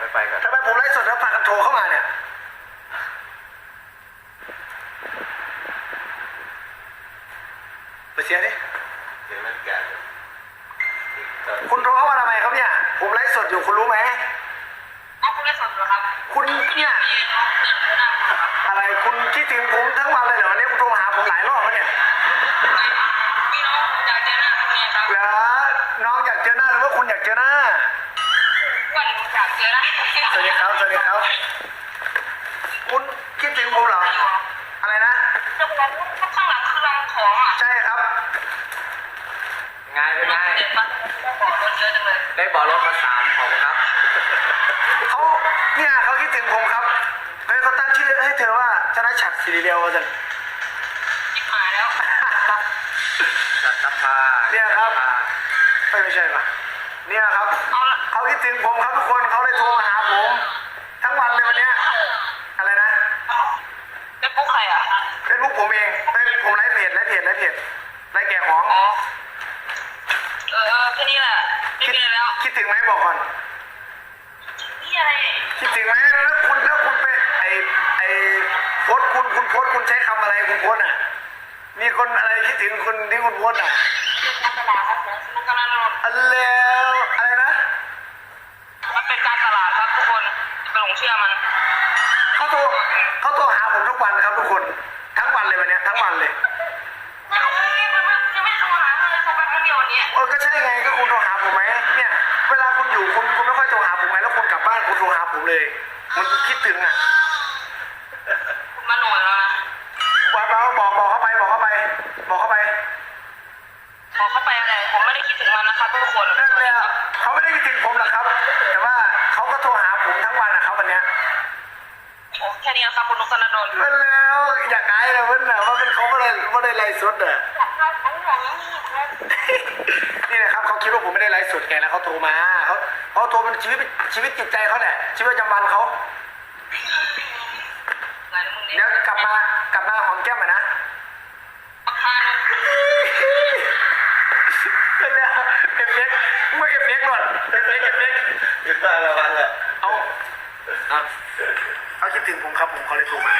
ไม่ไปก่อนทำไมผมไลฟ์สดแล้วพากันโทรเข้ามาเนี่ย ไปเชียร์ดิเดี๋ยวมันแก่คุณโทรเข้ามาทำไมครับเนี่ย ผมไลฟ์สดอยู่คุณรู้ไหมเอาคุณได้สดเหรอครับ คุณเนี่ยอะไรคุณคิดถึงผมทั้งวันเลยเหรอเนี่ยคุณโทรมาหาผมหลายรอบแล้วเนี่ยพี่น้องอยากเจอหน้าคุณไงครับเหรอน้องอยากเจอหน้าหรือว่าคุณอยากเจอหน้า วันอยากเจอหน้าสวัสดีครับ สวัสดีครับ คุณคิดถึงผมเหรอ อะไรนะจะบอกว่าข้างหลังคือรังของอะใช่ครับ ง่ายไม่ง่าย เด็ดมันก็บอกรถเยอะจังเลยได้บอลรถมาสามขอบคุณครับ เขาเนี่ยเขาคิดถึงผมครับเฮ้ยเขาตั้งชื่อให้เธอว่าชนะฉัดสีเดียวว่าจันชิบหายแล้วจัดสภาเนี่ยครับ ไม่ไม่ใช่ปะ เนี่ยครับเอาละเขาคิดถึงผมครับทุกคนเขาเลยโทรมาหาผม ทั้งวันเลยวันเนี้ยอะไรนะเฟซบุ๊กใครอะเฟซบุ๊กผมเองเอ้ยผมไลฟ์เพจไลฟ์เพจไลฟ์เพจไลฟ์แก่ของอ๋อเออเออแค่นี้แหละไม่คิดมีอะไรแล้วคิดถึงไหมบอกก่อนนี่อะไรคิดถึงไหมแล้วคุณแล้วคุณไปไอไอโพสต์คุณคุณโพสต์คุณใช้คำอะไรคุณโพสต์อะ มีคนอะไรคิดถึงคุณที่คุณโพสต์อะ การตลาดครับผมมันกำลังรถอันแล้วอะไรนะ มันเป็นการตลาดครับทุกคนอย่าไปหลงเชื่อมัน เขาโทรเขาโทรหาผมทุกวันครับทุกคน ทั้งวันเลยวันเนี้ยทั้งวันเลยยังไม่ยังไม่โทรหาเลยโทรไปครั้งเดียววันนี้เออ ก็ใช่ไง ก็คุณโทรหาผมไหมเนี่ย เวลาคุณอยู่คุณคุณไม่ค่อยโทรหาผมไงแล้วคุณกลับบ้านคุณโทรหาผมเลย มันคิดถึงอะคุ นะครับทุกคนนั่นเลยอะเขาไม่ได้คิดถึงผมหรอกครับ แต่ว่าเขาก็โทรหาผมทั้งวันนะครับวันเนี้ยโอ้แค่นี้นะครับคุณนุกธนดลนั่นแล้วอยากอายเลยเว้นน่ะว่าเป็นเขาไม่ได้ไม่ได้ไลฟ์สดอะอยากได้ทั้งหมดนี่ครับนี่นะครับเขาคิดว่าผมไม่ได้ไลฟ์สดไงแล้วเขาโทรมาเขาเขาโทรเป็นชีวิตชีวิตจิตใจเขาเนี่ยชีวิตประจำวันเขาไหนนะมึงเดี๋ยวกลับมากลับมาหอมแก้มอะนะประ เอาเขาคิดถึงผมครับผมเขาเลยโทรมา